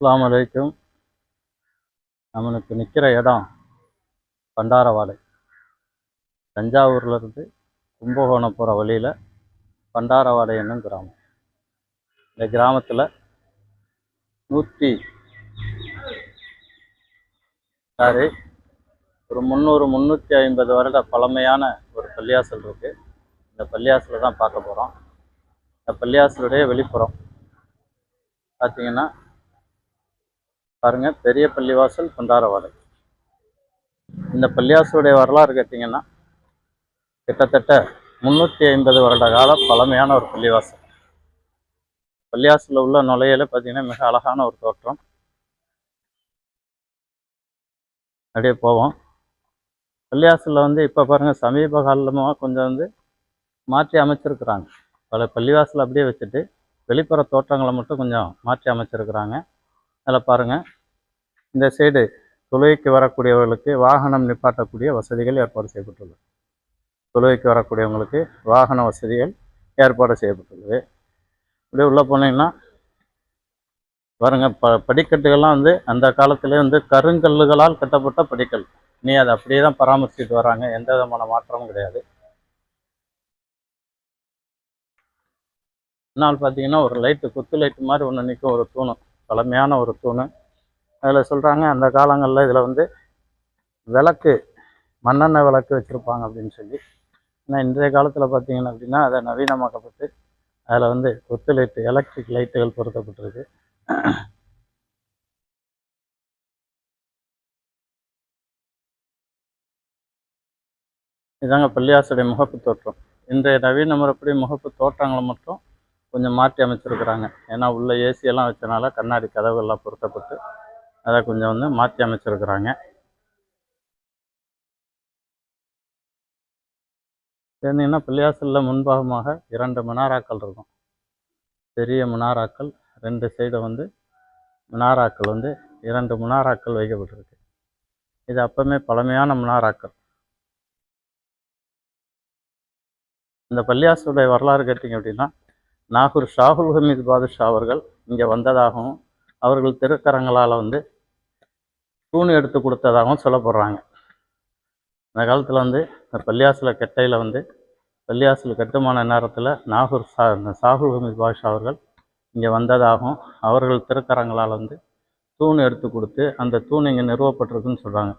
அஸ்லாம் அலைக்கும். நம்மளுக்கு நிற்கிற இடம் பண்டாரவாடை. தஞ்சாவூர்லேருந்து கும்பகோணம் போகிற வழியில் பண்டாரவாடை என்னும் கிராமம். இந்த கிராமத்தில் நூற்றி சாரி ஒரு முந்நூறு முந்நூற்றி ஐம்பது வருட பழமையான ஒரு பள்ளியாசல் இருக்குது இந்த பள்ளியாசலை தான் பார்க்க போகிறோம் இந்த பள்ளியாசலுடைய வெளிப்புறம் பார்த்திங்கன்னா பாருங்க பெரிய பள்ளிவாசல் குண்டாரவாடை. இந்த பள்ளியாசுடைய வரலாறு கேட்டிங்கன்னா கிட்டத்தட்ட முந்நூற்றி ஐம்பது வருட கால பழமையான ஒரு பள்ளிவாசல். பள்ளியாசில் உள்ள நுழையில பார்த்தீங்கன்னா மிக அழகான ஒரு தோற்றம். அப்படியே போவோம். பள்ளியாசலில் வந்து இப்போ பாருங்கள் சமீப காலமாக கொஞ்சம் வந்து மாற்றி அமைச்சிருக்கிறாங்க. பல பள்ளிவாசல் அப்படியே வச்சுட்டு வெளிப்புற தோற்றங்களை மட்டும் கொஞ்சம் மாற்றி அமைச்சிருக்கிறாங்க. அதில் பாருங்கள் இந்த சைடு தொழுகைக்கு வரக்கூடியவர்களுக்கு வாகனம் நிப்பாட்டக்கூடிய வசதிகள் ஏற்பாடு செய்யப்பட்டுள்ளது. தொழுகைக்கு வரக்கூடியவங்களுக்கு வாகன வசதிகள் ஏற்பாடு செய்யப்பட்டுள்ளது. இப்படியே உள்ளே போனீங்கன்னா பாருங்க ப படிக்கட்டுகள்லாம் வந்து அந்த காலத்திலே வந்து கருங்கல்லுகளால் கட்டப்பட்ட படிக்கல். நீ அதை அப்படியே தான் பராமரிச்சுட்டு வராங்க. எந்த விதமான மாற்றமும் கிடையாது. நாள் பார்த்தீங்கன்னா ஒரு லைட்டு குத்து லைட்டு மாதிரி ஒன்று நிற்கும் ஒரு தூணு பழமையான ஒரு தூண். அதில் சொல்கிறாங்க அந்த காலங்களில் இதில் வந்து விளக்கு மண்ணெண்ணெய் விளக்கு வச்சுருப்பாங்க அப்படின்னு சொல்லி. ஆனால் இன்றைய காலத்தில் பார்த்தீங்கன்னா அப்படின்னா அதை நவீனமாக்கப்பட்டு அதில் வந்து கொத்து லைட்டு எலக்ட்ரிக் லைட்டுகள் பொருத்தப்பட்டிருக்கு. இதாங்க பள்ளியாசுடைய முகப்பு தோற்றம். இன்றைய நவீன முறைப்படி முகப்பு தோற்றங்களை மட்டும் கொஞ்சம் மாற்றி அமைச்சிருக்கிறாங்க. ஏன்னா உள்ளே ஏசியெல்லாம் வச்சனால கண்ணாடி கதவுகள்லாம் பொருத்தப்பட்டு அதை கொஞ்சம் வந்து மாற்றி அமைச்சிருக்கிறாங்க. சேர்ந்தீங்கன்னா பள்ளியாசலில் முன்பாகமாக இரண்டு மினாராக்கள் இருக்கும். பெரிய மினாராக்கள் ரெண்டு சைடு வந்து மினாராக்கள் வந்து இரண்டு மினாராக்கள் வைக்கப்பட்டிருக்கு. இது அப்பவுமே பழமையான மினாராக்கள். இந்த பள்ளியாசுடைய வரலாறு கேட்டிங்க அப்படின்னா நாகூர் ஷாகுல் ஹமீத் பாதுஷா அவர்கள் இங்கே வந்ததாகவும் அவர்கள் திருக்கரங்களால் வந்து தூண் எடுத்து கொடுத்ததாகவும் சொல்லப்படுறாங்க அந்த காலத்தில் வந்து இந்த கெட்டையில் வந்து பள்ளியாசில் கட்டுமான நேரத்தில் நாகூர் சா சாகுல் ஹமீத் பாதுஷா அவர்கள் இங்கே வந்ததாகவும் அவர்கள் திருக்கரங்களால் வந்து தூண் எடுத்து கொடுத்து அந்த தூண் இங்கே நிறுவப்பட்டிருக்குன்னு சொல்கிறாங்க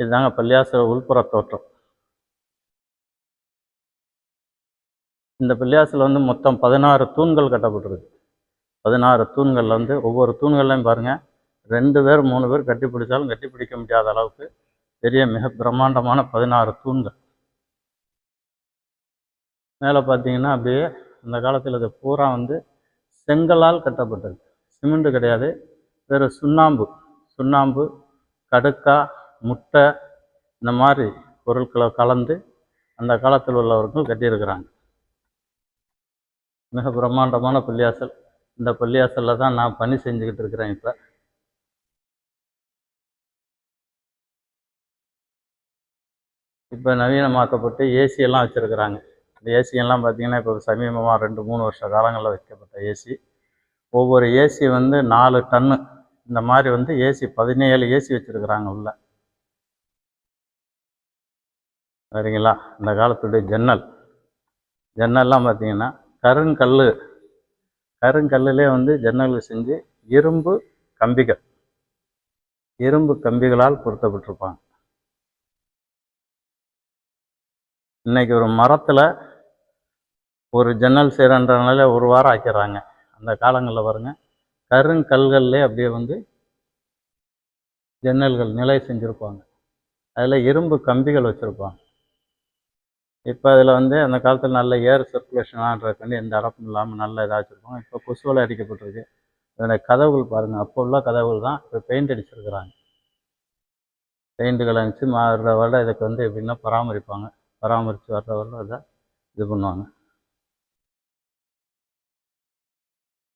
இதுதாங்க பள்ளியாசல உள்புற தோற்றம். இந்த பிள்ளையாசில் வந்து மொத்தம் பதினாறு தூண்கள் கட்டப்பட்டிருக்கு. பதினாறு தூண்களில் வந்து ஒவ்வொரு தூண்கள்லையும் பாருங்கள் ரெண்டு பேர் மூணு பேர் கட்டி பிடிச்சாலும் கட்டி பிடிக்க முடியாத அளவுக்கு பெரிய மிக பிரம்மாண்டமான பதினாறு தூண்கள். மேலே பார்த்தீங்கன்னா அப்படியே அந்த காலத்தில் இது பூரா வந்து செங்கலால் கட்டப்பட்டது சிமெண்ட் கிடையாது வேறு சுண்ணாம்பு. சுண்ணாம்பு கடுக்கா முட்டை இந்த மாதிரி பொருட்களை கலந்து அந்த காலத்தில் உள்ளவர்கள் கட்டியிருக்கிறாங்க. மிக பிரம்மாண்டமான பள்ளியாசல். இந்த பள்ளியாசலில் தான் நான் பணி செஞ்சுக்கிட்டு இருக்கிறேன் இப்போ. இப்போ நவீனமாக்கப்பட்டு ஏசியெல்லாம் வச்சுருக்குறாங்க. இந்த ஏசி எல்லாம் பார்த்தீங்கன்னா இப்போ சமீபமாக ரெண்டு மூணு வருஷ காலங்களில் வைக்கப்பட்ட ஏசி. ஒவ்வொரு ஏசி வந்து நாலு டன்னு இந்த மாதிரி வந்து ஏசி பதினேழு ஏசி வச்சுருக்குறாங்க உள்ள. சரிங்களா இந்த காலத்துடைய ஜன்னல். ஜன்னல்லாம் பார்த்தீங்கன்னா கருங்கல் கருங்கல்லிலே வந்து ஜன்னல்கள் செஞ்சு இரும்பு கம்பிகள். இரும்பு கம்பிகளால் பொருத்தப்பட்டிருப்பாங்க. இன்னைக்கு ஒரு மரத்தில் ஒரு ஜன்னல் செய்கிறன்றனால ஒரு வாரம் ஆக்கிறாங்க அந்த காலங்களில் பாருங்கள் கருங்கல்கள்லே அப்படியே வந்து ஜன்னல்கள் நிலை செஞ்சுருப்பாங்க. அதில் இரும்பு கம்பிகள் வச்சுருப்பாங்க. இப்போ அதில் வந்து அந்த காலத்தில் நல்ல ஏர் சர்க்குலேஷனான்றதுக்காண்டி எந்த அடப்பும் இல்லாமல் நல்ல இதாக வச்சுருப்பாங்க இப்போ கொசுவலை அடிக்கப்பட்டிருக்கு. அதில் கதவுகள் பாருங்கள் அப்போ உள்ள கதவுகள் தான் இப்போ பெயிண்ட் அடிச்சிருக்கிறாங்க. பெயிண்ட்டுகள் அடித்து மாறுற வருடம் இதுக்கு வந்து எப்படின்னா பராமரிப்பாங்க. பராமரித்து வர்ற வருடம் அதை இது பண்ணுவாங்க.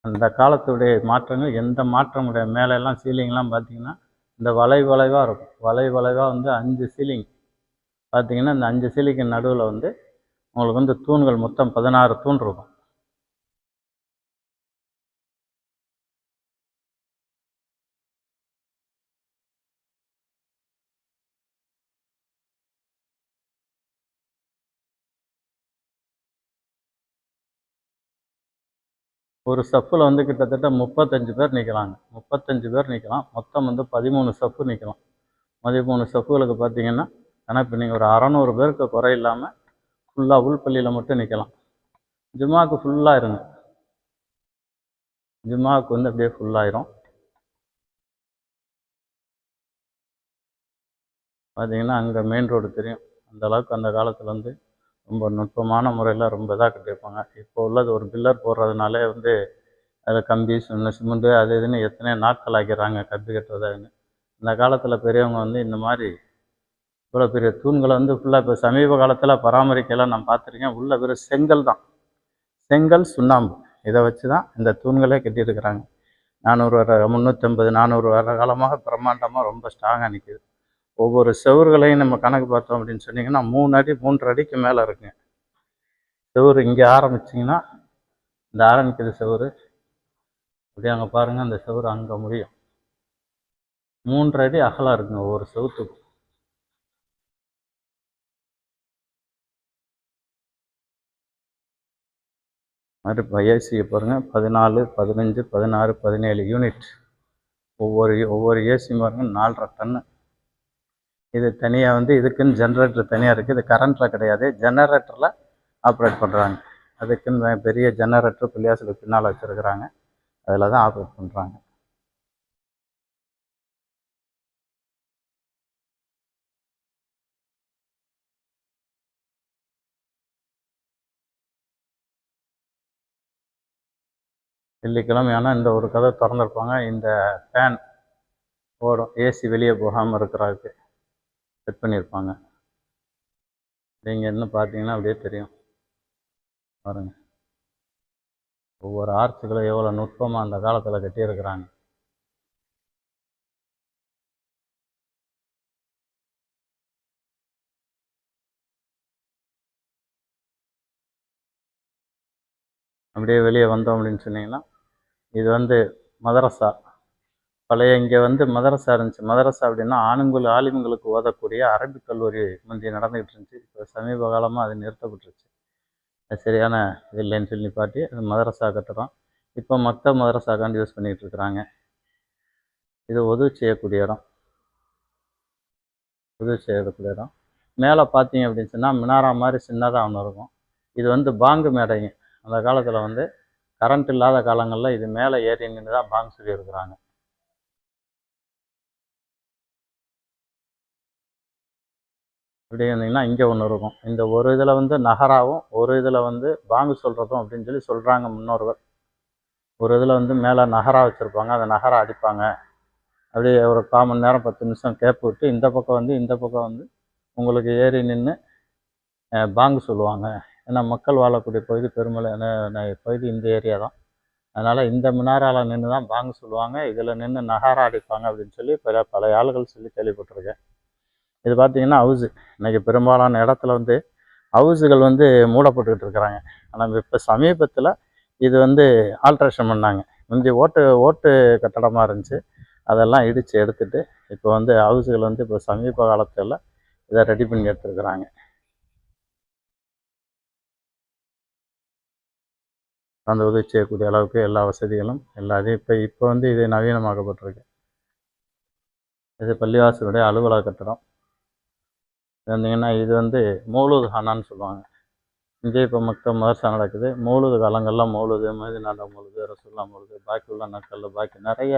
அந்த காலத்துடைய மாற்றங்கள் எந்த மாற்றமுடைய மேலெல்லாம் மேலே எல்லாம் சீலிங்லாம் பார்த்தீங்கன்னா இந்த வளை வளைவாக இருக்கும். வளை வளைவாக வந்து அஞ்சு சீலிங் பார்த்தீங்கன்னா இந்த அஞ்சு சிலைக்கு நடுவில் வந்து உங்களுக்கு வந்து தூண்கள் மொத்தம் பதினாறு தூண் இருக்கும். ஒரு சஃப்பில் வந்து கிட்டத்தட்ட முப்பத்தஞ்சு பேர் நிற்கிறாங்க முப்பத்தஞ்சு பேர் நிற்கலாம் மொத்தம் வந்து பதிமூணு சஃப்பு நிற்கலாம் பதிமூணு சஃப்புகளுக்கு பார்த்தீங்கன்னா கணக்கு நீங்கள் ஒரு அறநூறு பேருக்கு குறை இல்லாமல் ஃபுல்லாக உள்பள்ளியில் மட்டும் நிற்கலாம் ஜும்மாவுக்கு ஃபுல்லாக இருங்க. ஜும்மாவுக்கு வந்து அப்படியே ஃபுல்லாயிரும் பார்த்தீங்கன்னா அங்கே மெயின் ரோடு தெரியும். அந்த அளவுக்கு அந்த காலத்தில் வந்து ரொம்ப நுட்பமான முறையில் ரொம்ப இதாக கட்டியிருப்பாங்க. இப்போ உள்ளது ஒரு பில்லர் போடுறதுனாலே வந்து அதில் கம்பி சின்ன சிமெண்ட்டு அது இதுன்னு எத்தனை நாட்கள் ஆக்கிடுறாங்க கம்பி கட்டுறதாங்க இந்த காலத்தில் பெரியவங்க வந்து இந்த மாதிரி இவ்வளோ பெரிய தூண்களை வந்து ஃபுல்லாக இப்போ சமீப காலத்தில் பராமரிக்கலாம் நான் பார்த்துருக்கேன். உள்ள வெறும் செங்கல் தான். செங்கல் சுண்ணாம்பு. இதை வச்சு தான் இந்த தூண்களே கட்டியிருக்கிறாங்க. நானூறு வர முந்நூற்றம்பது நானூறு வர காலமாக பிரம்மாண்டமாக ரொம்ப ஸ்ட்ராங்காக நிற்கிது ஒவ்வொரு செவர்களையும் நம்ம கணக்கு பார்த்தோம் அப்படின்னு சொன்னிங்கன்னா மூணு அடி மூன்று அடிக்கு மேலே இருக்குங்க. செவரு இங்கே ஆரம்பிச்சிங்கன்னா இந்த ஆரம்பிக்கிற செவரு அப்படியே அங்கே பாருங்கள் அந்த செவரு அங்கே முடியும். மூன்று அடி அகலாக இருக்குங்க ஒவ்வொரு செவத்துக்கும். மாதிரி இப்போ ஏசியை பாருங்கள் பதினாலு பதினஞ்சு பதினாறு பதினேழு யூனிட் ஒவ்வொரு ஒவ்வொரு ஏசி பாருங்கள் நாலரை டன்னு இது தனியாக வந்து இதுக்குன்னு ஜென்ரேட்டர் தனியாக இருக்குது இது கரண்ட்டில் கிடையாது. ஜெனரேட்டரில் ஆப்ரேட் பண்ணுறாங்க அதுக்குன்னு பெரிய ஜெனரேட்டர் பிள்ளையாசில் பின்னால் வச்சுருக்குறாங்க. அதில் தான் ஆப்ரேட் பண்ணுறாங்க வெள்ளிக்கிழமை ஆனால் இந்த ஒரு கதை திறந்துருப்பாங்க. இந்த ஃபேன் ஓடும். ஏசி வெளியே போகாமல் இருக்கிறதுக்கு செட் பண்ணியிருப்பாங்க. நீங்கள் என்ன பார்த்தீங்கன்னா அப்படியே தெரியும். பாருங்கள் ஒவ்வொரு ஆர்ச்சுகளும் எவ்வளோ நுட்பமாக அந்த காலத்தில் கட்டியிருக்கிறாங்க. அப்படியே வெளியே வந்தோம் அப்படின்னு சொன்னீங்கன்னா இது வந்து மதரசா பழைய இங்கே வந்து மதரசா இருந்துச்சு. மதரசா அப்படின்னா ஆணுங்குள் ஆலிம்களுக்கு ஓதக்கூடிய அரபிக் கல்லூரி முந்தைய நடந்துகிட்டு இருந்துச்சு. இப்போ சமீப காலமாக அது நிறுத்தப்பட்டுருச்சு. அது சரியான இது இல்லைன்னு சொல்லி பாட்டி அது மதரசா கட்டுறோம் இப்போ மற்ற மதரசாக்காண்டு யூஸ் பண்ணிகிட்டு இருக்கிறாங்க. இது உதவி செய்யக்கூடிய இடம். உதவி செய்யக்கூடிய இடம். மேலே பார்த்தீங்க அப்படின்னு சொன்னால் மினாரா மாதிரி சின்னதாக ஒன்று இருக்கும். இது வந்து பாங்கு மேடைங்க. அந்த காலத்தில் வந்து கரண்ட் இல்லாத காலங்களில் இது மேலே ஏறி நின்று தான் பாங்க் சொல்லி இருக்கிறாங்க. இப்படி இருந்தீங்கன்னா இங்கே ஒன்று இருக்கும். இந்த ஒரு இதில் வந்து நகராவும் ஒரு இதில் வந்து பாங்கு சொல்கிறதும் அப்படின்னு சொல்லி சொல்கிறாங்க முன்னோர்கள். ஒரு இதில் வந்து மேலே நகரா வச்சுருப்பாங்க அதை நகரா அடிப்பாங்க. அப்படியே ஒரு காமன் மணி நேரம் பத்து நிமிஷம் கேப் விட்டு இந்த பக்கம் வந்து இந்த பக்கம் வந்து உங்களுக்கு ஏறி நின்று பாங்கு சொல்லுவாங்க. ஏன்னா மக்கள் வாழக்கூடிய பகுதி பெருமளை பகுதி இந்த ஏரியா தான். அதனால் இந்த மினாரால நின்று தான் பாங்கு சொல்லுவாங்க. இதில் நின்று நகாரா அடிப்பாங்க அப்படின்னு சொல்லி பல பல ஆளுகள் சொல்லி கேள்விப்பட்டிருக்கேன். இது பார்த்தீங்கன்னா ஹவுஸு. இன்றைக்கி பெரும்பாலான இடத்துல வந்து ஹவுஸுகள் வந்து மூடப்பட்டுக்கிட்டு இருக்கிறாங்க. ஆனால் இப்போ சமீபத்தில் இது வந்து ஆல்ட்ரேஷன் பண்ணாங்க. முந்தி ஓட்டு ஓட்டு கட்டடமாக இருந்துச்சு. அதெல்லாம் இடித்து எடுத்துட்டு இப்போ வந்து ஹவுஸுகள் வந்து இப்போ சமீப காலத்தில் இதை ரெடி பண்ணி எடுத்துருக்குறாங்க. அந்த உதவி செய்யக்கூடிய அளவுக்கு எல்லா வசதிகளும் எல்லாத்தையும் இப்போ இப்போ வந்து இது நவீனமாக்கப்பட்டிருக்கு. இது பள்ளிவாசலுடைய அலுவலக கட்டடம். வந்தீங்கன்னா இது வந்து மௌலூது ஹானான்னு சொல்லுவாங்க. இங்கே இப்போ மொத்த மதர்சா நடக்குது. மௌலூது காலங்கள்லாம் மௌலூது மதினாண்டா மௌலூது ரசுல்லா மௌலூது பாக்கி உள்ள நாட்களில் பாக்கி நிறைய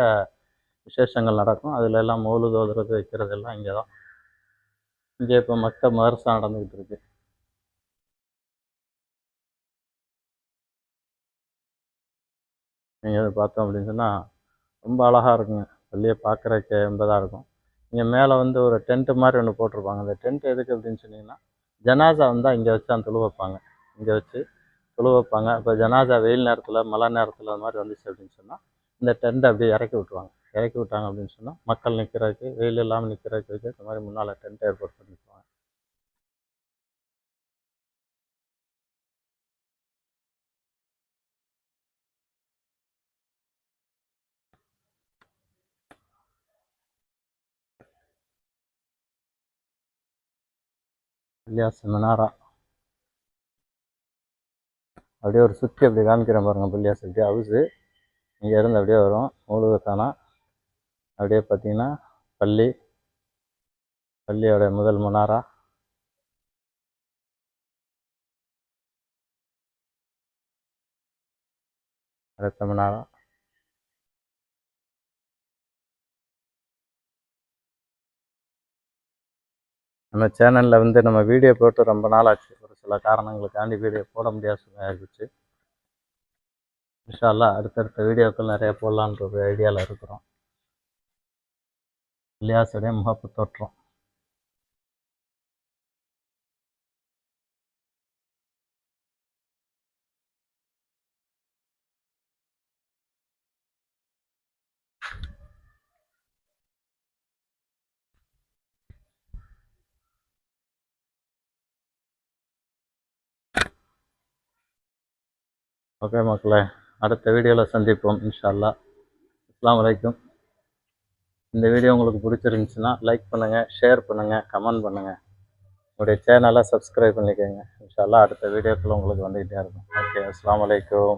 விசேஷங்கள் நடக்கும். அதில் எல்லாம் மௌலூது ஓதுறது வைக்கிறது எல்லாம் இங்கே தான் இங்கே இப்போ மொத்த மதர்சா நடந்துக்கிட்டு இருக்குது நீங்கள் அதை பார்த்தோம் அப்படின்னு சொன்னால் ரொம்ப அழகாக இருக்குங்க. வெளியே பார்க்குறக்கே என்பதாக இருக்கும். இங்கே மேலே வந்து ஒரு டென்ட்டு மாதிரி ஒன்று போட்டிருப்பாங்க. அந்த டென்ட் எதுக்கு அப்படின்னு சொன்னிங்கன்னா ஜனாசா வந்தால் இங்கே வச்சு தான் தொழு வைப்பாங்க. இங்கே வச்சு தொழு வைப்பாங்க. இப்போ ஜனாசா வெயில் நேரத்தில் மழை நேரத்தில் அது மாதிரி வந்துச்சு அப்படின்னு சொன்னால் இந்த டென்ட்டை அப்படியே இறக்கி விட்ருவாங்க இறக்கி விட்டாங்க அப்படின்னு சொன்னால் மக்கள் நிற்கிறதுக்கு வெயில் இல்லாமல் நிற்கிறதுக்கு இந்த மாதிரி முன்னால் டென்ட் ஏற்பாடு பண்ணிக்குவாங்க இலியாஸ் மினாரா அப்படியே ஒரு சுற்றி அப்படி காமிக்கிறேன் பாருங்கள் பிள்ளையார் சுற்றி ஹவுஸு. இங்கேருந்து அப்படியே வரும். மூலகத்தானா அப்படியே பார்த்தீங்கன்னா பள்ளி. பள்ளியோட முதல் மனாரா அடுத்த மனாரா நம்ம சேனலில் வந்து நம்ம வீடியோ போட்டு ரொம்ப நாள் ஆச்சு. ஒரு சில காரணங்களுக்காண்டி வீடியோ போட முடியாத சூழ்நிலை ஆகிடுச்சு இன்ஷா அடுத்தடுத்த வீடியோக்கள் நிறைய போடலான்ற ஒரு ஐடியாவில் இருக்கிறோம். இல்லையாசுடைய முகப்பு தோற்றம். ஓகே மக்களே அடுத்த வீடியோவில் சந்திப்போம் இன்ஷால்லா. அஸ்லாம் வலைக்கும். இந்த வீடியோ உங்களுக்கு பிடிச்சிருந்துச்சுன்னா லைக் பண்ணுங்கள் ஷேர் பண்ணுங்கள் கமெண்ட் பண்ணுங்கள் உங்களுடைய சேனலை சப்ஸ்கிரைப் பண்ணிக்கோங்க இன்ஷா அடுத்த வீடியோக்குள்ளே உங்களுக்கு வந்துக்கிட்டே இருக்கும். ஓகே அஸ்லாம் வலைக்கும்.